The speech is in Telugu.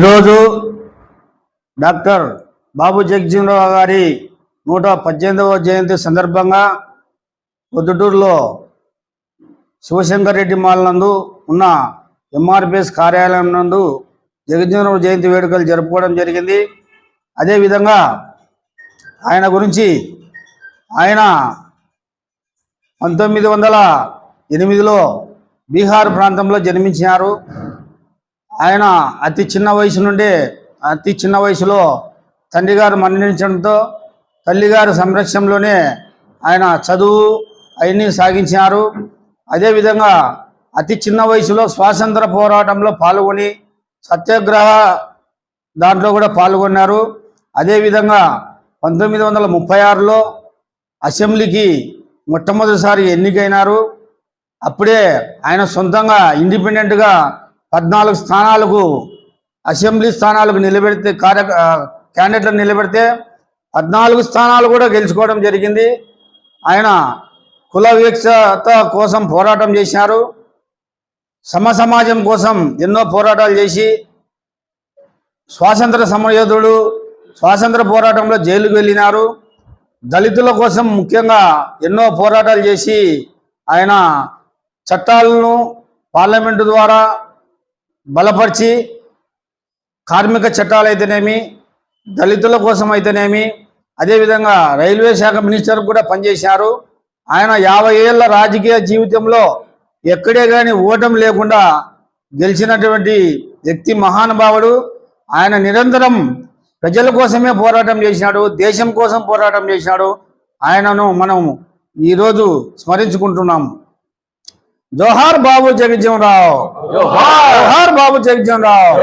ఈరోజు డాక్టర్ బాబు జగజీవనరావు గారి నూట పద్దెనిమిదవ జయంతి సందర్భంగా పొద్దుటూరులో శివశంకర్ రెడ్డి మాల్ నందు ఉన్న ఎంఆర్పిఎస్ కార్యాలయం నందు జగజీవనరావు జయంతి వేడుకలు జరుపుకోవడం జరిగింది. అదేవిధంగా ఆయన గురించి ఆయన పంతొమ్మిది వందల ఎనిమిదిలో బీహార్ ప్రాంతంలో జన్మించినారు. ఆయన అతి చిన్న వయసు నుండి అతి చిన్న వయసులో తండ్రి గారు మరణించడంతో తల్లిగారి సంరక్షణలోనే ఆయన చదువు అవన్నీ సాగించినారు. అదేవిధంగా అతి చిన్న వయసులో స్వాతంత్ర పోరాటంలో పాల్గొని సత్యాగ్రహ దాంట్లో కూడా పాల్గొన్నారు. అదేవిధంగా పంతొమ్మిది వందల ముప్పై ఆరులో అసెంబ్లీకి మొట్టమొదటిసారి ఎన్నికైనారు. అప్పుడే ఆయన సొంతంగా ఇండిపెండెంట్గా పద్నాలుగు స్థానాలకు అసెంబ్లీ స్థానాలకు నిలబెడితే కార్య క్యాండిడేట్లను నిలబెడితే పద్నాలుగు స్థానాలు కూడా గెలుచుకోవడం జరిగింది. ఆయన కుల వివక్షత కోసం పోరాటం చేశారు. సమ సమాజం కోసం ఎన్నో పోరాటాలు చేసి స్వాతంత్ర సమరయోధుడు స్వాతంత్ర పోరాటంలో జైలుకు వెళ్ళినారు. దళితుల కోసం ముఖ్యంగా ఎన్నో పోరాటాలు చేసి ఆయన చట్టాలను పార్లమెంటు ద్వారా బలపరిచి కార్మిక చట్టాలు అయితేనేమి దళితుల కోసం అయితేనేమి అదేవిధంగా రైల్వే శాఖ మినిస్టర్ కూడా పనిచేశారు. ఆయన యాభై ఏళ్ళ రాజకీయ జీవితంలో ఎక్కడే కానీ ఓటమి లేకుండా గెలిచినటువంటి వ్యక్తి మహానుభావుడు. ఆయన నిరంతరం ప్రజల కోసమే పోరాటం చేసినాడు దేశం కోసం పోరాటం చేసినాడు ఆయనను మనం ఈరోజు స్మరించుకుంటున్నాం జోహార్ బాబు జగజ్జీవనరావు జోహార్ బాబు జగజ్జీవనరావు